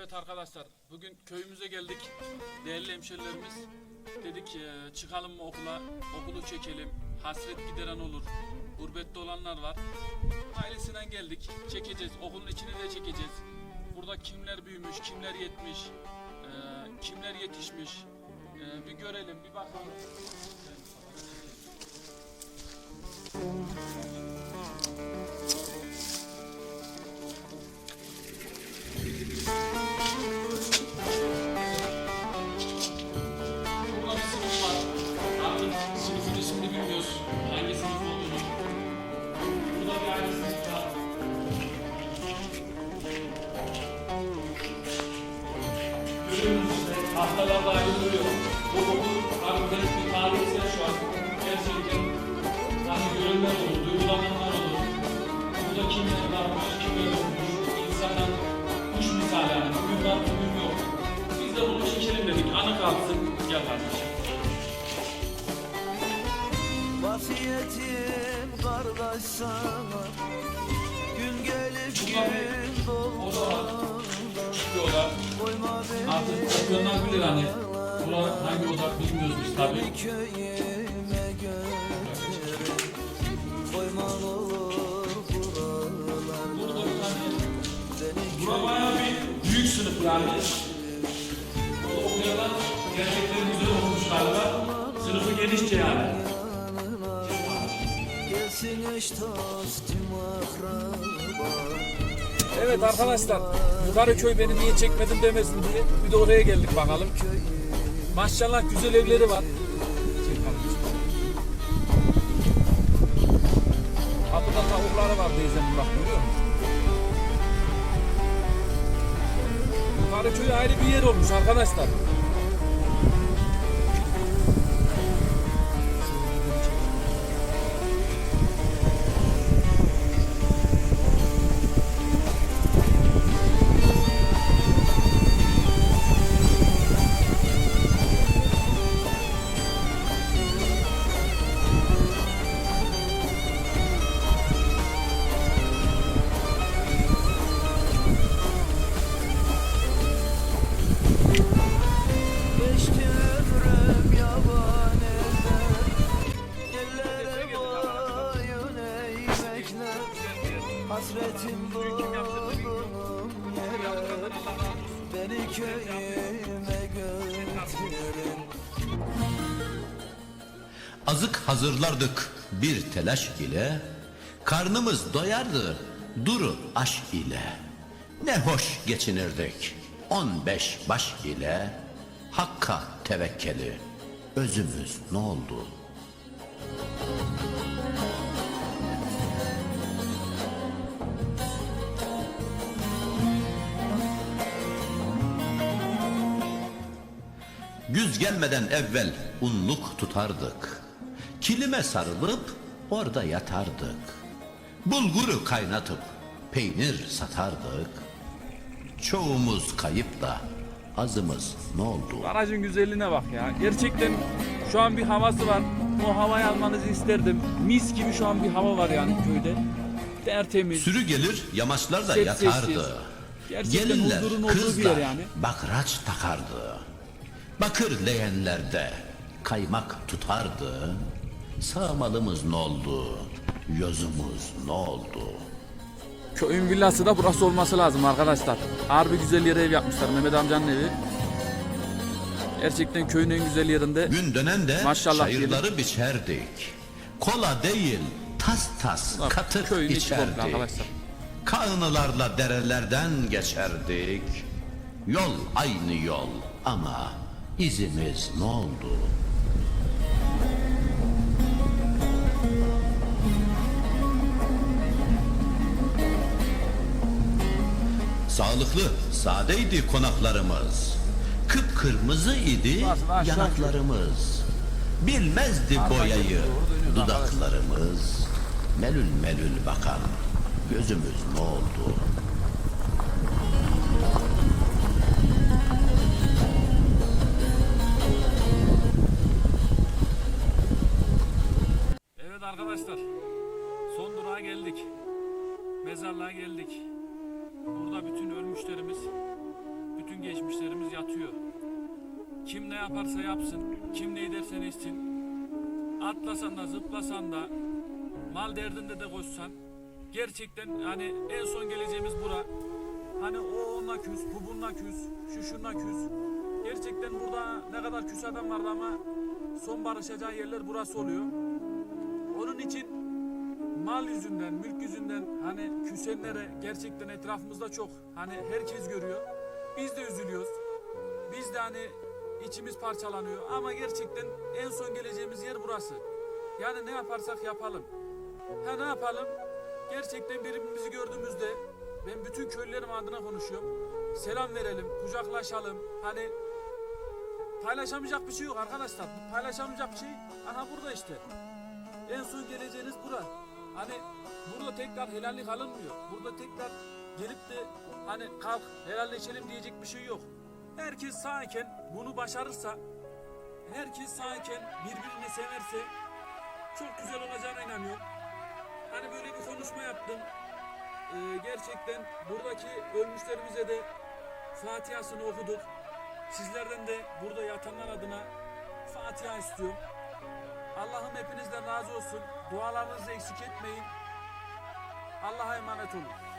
Evet arkadaşlar, bugün köyümüze geldik. Değerli hemşerilerimiz dedik e, çıkalım mı okula, okulu çekelim. Hasret gideren olur. Gurbette olanlar var. Ailesinden geldik. Çekeceğiz. Okulun içini de çekeceğiz. Burada kimler büyümüş, kimler yetmiş, e, kimler yetişmiş. E, bir görelim, bir bakalım. İşte tahtalarla ayrılıyor. Bu okul harbiden bir tarihsel şu an. Gerçekten hani görenler olur, duygulananlar olur. Burada kimler varmış, kimler olmuş. İnsanlar kuş misali yani. Bugün var, bugün yok. Biz de bunu çekelim dedik. Anı kalsın. Gel kardeşim. Vasiyetim kardeş sana Artık beni okuyanlar bilir hani. Bura hangi oda bilmiyoruz biz tabii. Beni Bura bayağı bir büyük sınıf yani. Okuyanlar gerçekten güzel okumuş galiba. Sınıfı genişçe yani. gelsin eş dost tüm akraba Evet arkadaşlar, yukarı köy beni niye çekmedin demesin diye bir de oraya geldik bakalım. Maşallah güzel evleri var. Ha burada tavukları var teyzemin bak görüyor musun? Yukarı köy ayrı bir yer olmuş arkadaşlar. Hasretim bulunum yere Beni köyüme götürün Azık hazırlardık bir telaş ile, karnımız doyardı duru aş ile. Ne hoş geçinirdik on beş baş ile, Hakka tevekkeli özümüz ne oldu? Güz gelmeden evvel unluk tutardık. Kilime sarılıp orada yatardık. Bulguru kaynatıp peynir satardık. Çoğumuz kayıp da azımız ne oldu? Aracın güzelliğine bak ya. Gerçekten şu an bir havası var. O havayı almanızı isterdim. Mis gibi şu an bir hava var yani köyde. Tertemiz. Sürü gelir yamaçlarda Sessiz. yatardı. Gerçekten Gelinler huzurun olduğu bir kızlar yer yani. bakraç takardı. Bakır leğenlerde kaymak tutardı. Sağmalımız ne oldu? Yozumuz ne oldu? Köyün villası da burası olması lazım arkadaşlar. Harbi güzel yere ev yapmışlar Mehmet amcanın evi. Gerçekten köyün en güzel yerinde. Gün dönende Maşallah çayırları biçerdik. Kola değil tas tas Bak, katık köyün içerdik. arkadaşlar. Kanılarla derelerden geçerdik. Yol aynı yol ama izimiz ne oldu? Sağlıklı, sadeydi konaklarımız. Kıpkırmızı idi yanaklarımız. Bilmezdi boyayı dudaklarımız. Melül melül bakan gözümüz ne oldu? Arkadaşlar. Son durağa geldik. Mezarlığa geldik. Burada bütün ölmüşlerimiz bütün geçmişlerimiz yatıyor. Kim ne yaparsa yapsın, kim ne ederse etsin. Atlasan da zıplasan da, mal derdinde de koşsan. Gerçekten hani en son geleceğimiz bura. Hani o onunla küs, bu bununla küs, şu şununla küs. Gerçekten burada ne kadar küs adam vardı ama son barışacağı yerler burası oluyor. İçin mal yüzünden, mülk yüzünden hani küsenlere gerçekten etrafımızda çok hani herkes görüyor. Biz de üzülüyoruz. Biz de hani içimiz parçalanıyor ama gerçekten en son geleceğimiz yer burası. Yani ne yaparsak yapalım. Ha ne yapalım? Gerçekten birbirimizi gördüğümüzde ben bütün köylülerim adına konuşuyorum. Selam verelim, kucaklaşalım. Hani paylaşamayacak bir şey yok arkadaşlar. Paylaşamayacak bir şey aha burada işte. En son geleceğiniz bura. Hani burada tekrar helallik alınmıyor. Burada tekrar gelip de hani kalk helalleşelim diyecek bir şey yok. Herkes sağken bunu başarırsa, herkes sağken birbirini severse çok güzel olacağına inanıyorum. Hani böyle bir konuşma yaptım. Ee, gerçekten buradaki ölmüşlerimize de Fatiha'sını okuduk. Sizlerden de burada yatanlar adına Fatiha istiyorum. Allah'ım hepinizden razı olsun. Dualarınızı eksik etmeyin. Allah'a emanet olun.